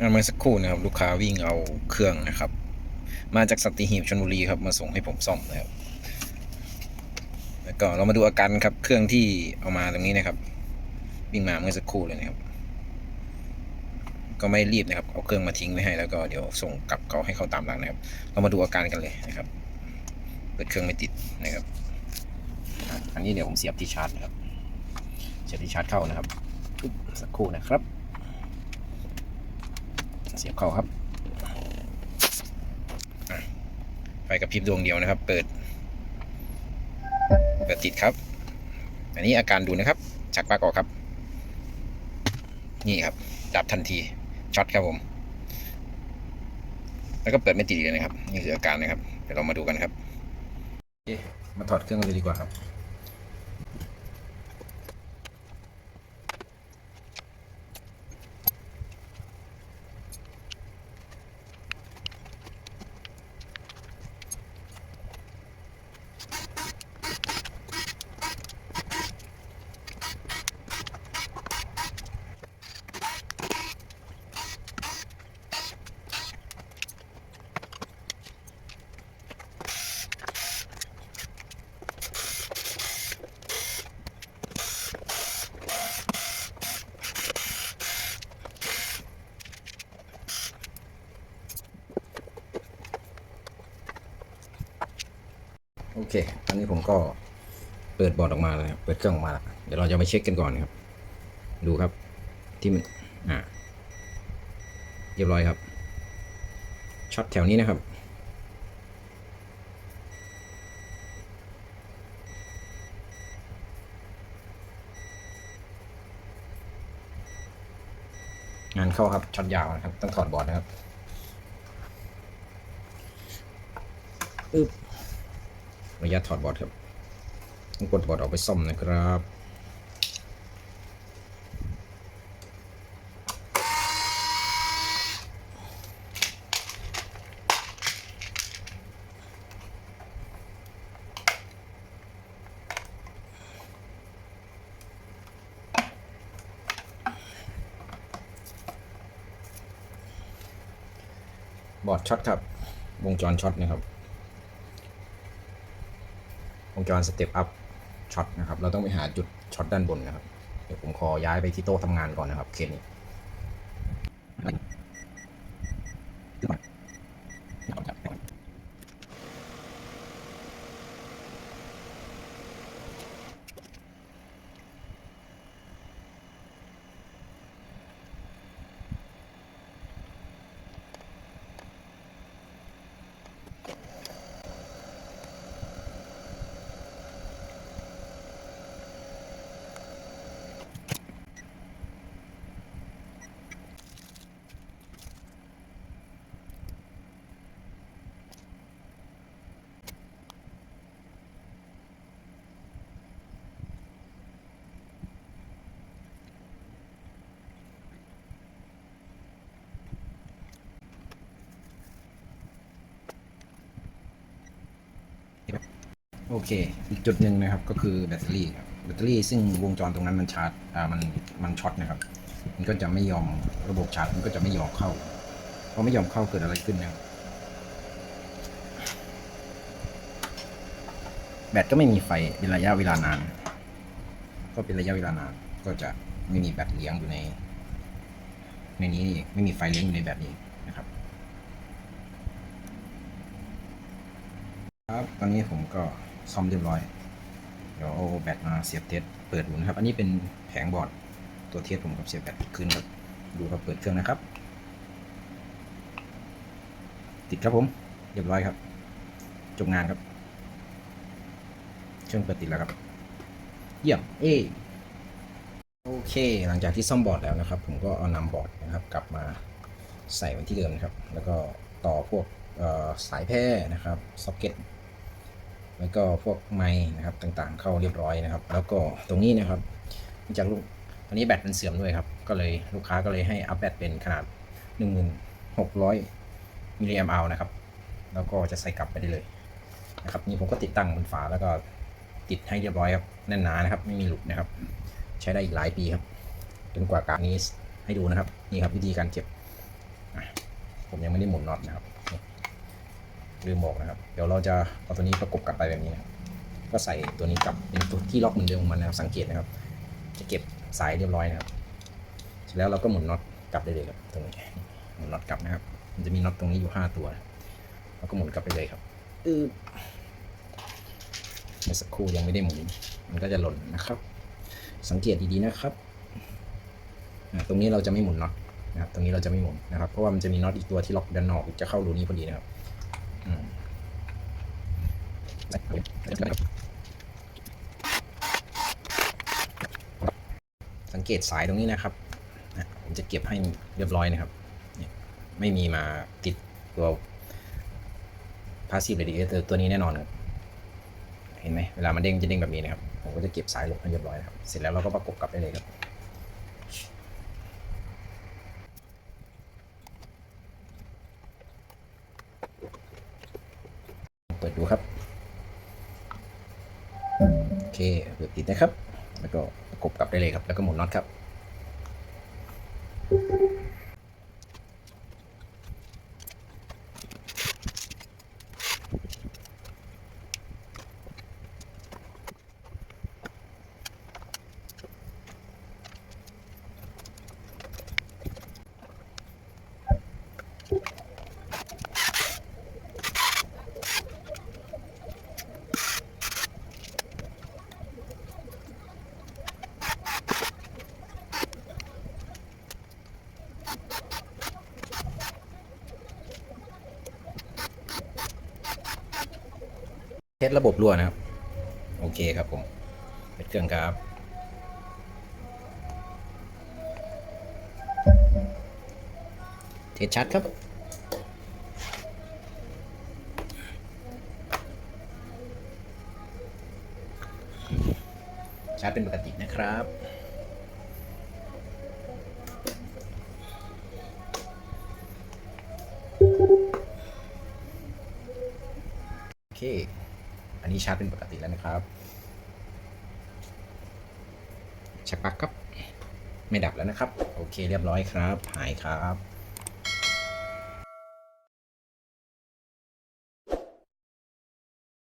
งานเมื่อสักครู่นะครับลูกค้าวิ่งเอาเครื่องนะครับ มาจากสัตหีบชลบุรีครับมาส่งให้ผมซ่อมนะครับ แล้วก็เรามาดูอาการครับเครื่องที่เอามาตรงนี้นะครับวิ่งมาเมื่อสักครู่เลยนะครับ ก็ไม่รีบนะครับเอาเครื่องมาทิ้งไว้ให้แล้วก็เดี๋ยวส่งกลับเขาให้เขาตามหลังนะครับ เรามาดูอาการกันเลยนะครับเปิดเครื่องไม่ติดนะครับ อันนี้เดี๋ยวผมเสียบที่ชาร์จนะครับเสียบที่ชาร์จเข้านะครับสักครู่นะครับ เสียบเข้าครับไฟกระพริบดวงเดียวนะครับ เปิด เปิดติดครับ อันนี้อาการดูนะครับ ชักปลั๊กออกครับ นี่ครับ ดับทันที ช็อตครับผม แล้วก็เปิดไม่ติดเลยนะครับ นี่คืออาการนะครับ เดี๋ยวเรามาดูกันครับ มาถอดเครื่องกันเลยดีกว่าครับ โอเค ตอนนี้ผมก็เปิดบอร์ดออกมาแล้วเปิดเครื่องออกมาแล้วเดี๋ยวเราจะไปเช็คกันก่อนนะครับ ดูครับ ที่มัน อ่า เรียบร้อยครับ ช็อตแถวนี้นะครับ งานเข้าครับ ช็อตยาวนะครับ ต้องถอดบอร์ดนะครับอึ๊บ นุญาตถอดบอร์ดครับต้องกดบอร์ดออกไปซ่อมนะครับบอร์ดช็อตครับ วงจรช็อตนะครับ วงจรสเต็ปอัพช็อตนะครับ เราต้องไปหาจุดช็อตด้านบนนะครับ เดี๋ยวผมขอย้ายไปที่โต๊ะทำงานก่อนนะครับ เคสนี้โอเค อีกจุดหนึ่งนะครับก็คือแบตเตอรี่ครับแบตเตอรี่ซึ่งวงจรตรงนั้นมันชาร์จอ่ามันมันช็อตนะครับ มันก็จะไม่ยอมระบบชาร์จมันก็จะไม่ยอมเข้าพอไม่ยอมเข้าเกิดอะไรขึ้นนะครับแบตก็ไม่มีไฟเป็นระยะเวลานาน ก็เป็นระยะเวลานาน ก็จะไม่มีแบตเลี้ยงอยู่ใน ในนี้นี่เองไม่มีไฟเลี้ยงอยู่ในแบตนี้นะครับ ครับตอนนี้ผมก็ ซ่อมเรียบร้อย เดี๋ยวเอาแบตมาเสียบเทสเปิดดูนะครับ อันนี้เป็นแผงบอร์ดตัวเทสผมกับเสียบแบตขึ้นครับ ดูครับเปิดเครื่องนะครับ ติดครับผม เรียบร้อยครับ จบงานครับ เครื่องเปิดติดแล้วครับ เยี่ยม เอโอเค หลังจากที่ซ่อมบอร์ดแล้วนะครับ ผมก็เอานำบอร์ดนะครับ กลับมาใส่ไว้ที่เดิมนะครับ แล้วก็ต่อพวกสายแพร่นะครับ ซ็อกเก็ต แล้วก็พวกไม้นะครับต่างๆ เข้าเรียบร้อยนะครับ แล้วก็ตรงนี้นะครับเนื่องจากลูกตอนนี้แบตมันเสื่อมด้วยครับ ก็เลยลูกค้าก็เลยให้อัพแบตเป็นขนาด 1600 มิลลิแอมป์นะครับ แล้วก็จะใส่กลับไปได้เลยนะครับนี่ผมก็ติดตั้งบนฝาแล้วก็ติดให้เรียบร้อยครับแน่นหนานะครับ ไม่มีหลุดนะครับ ใช้ได้อีกหลายปีครับจนกว่ากากนี้ให้ดูนะครับ นี่ครับวิธีการเก็บผมยังไม่ได้หมุนน็อตนะครับ ลืมบอกนะครับ เดี๋ยวเราจะเอาตัวนี้ประกบกลับไปแบบนี้นะครับก็ใส่ตัวนี้กลับเป็นตัวที่ล็อกเหมือนเดิมของมันนะครับสังเกตนะครับ จะเก็บสายเรียบร้อยนะครับเสร็จแล้วเราก็หมุนน็อตกลับได้เลยครับตรงนี้หมุนน็อตกลับนะครับ มันจะมีน็อตตรงนี้อยู่ห้าตัวเราก็หมุนกลับไปเลยครับอือเมื่อสักครู่ยังไม่ได้หมุนมันก็จะหล่นนะครับ สังเกตดีๆนะครับอะตรงนี้เราจะไม่หมุนน็อตนะครับ ตรงนี้เราจะไม่หมุนนะครับ เพราะว่ามันจะมีน็อตอีกตัวที่ล็อกด้านนอกจะเข้ารูนี้พอดีนะครับอืม สังเกตสายตรงนี้นะครับ ผมจะเก็บให้เรียบร้อยนะครับ ไม่มีมาติดตัว passive radiator ตัวนี้แน่นอนครับ เห็นไหมเวลามันเด้งจะเด้งแบบนี้นะครับ ผมก็จะเก็บสายลบให้เรียบร้อยนะครับ เสร็จแล้วเราก็ประกบกลับได้เลยครับ ดูครับ โอเคเปิดติดนะครับ แล้วก็ประกบกลับได้เลยครับ แล้วก็หมุนน็อตครับ สระบบรั่วนะครับ โอเคครับผมเปิดเครื่องครับเทสชัดครับชาร์จเป็นปกตินะครับ นี้ชาร์จเป็นปกติแล้วนะครับชักปักครับ ไม่ดับแล้วนะครับ โอเคเรียบร้อยครับ หายครับ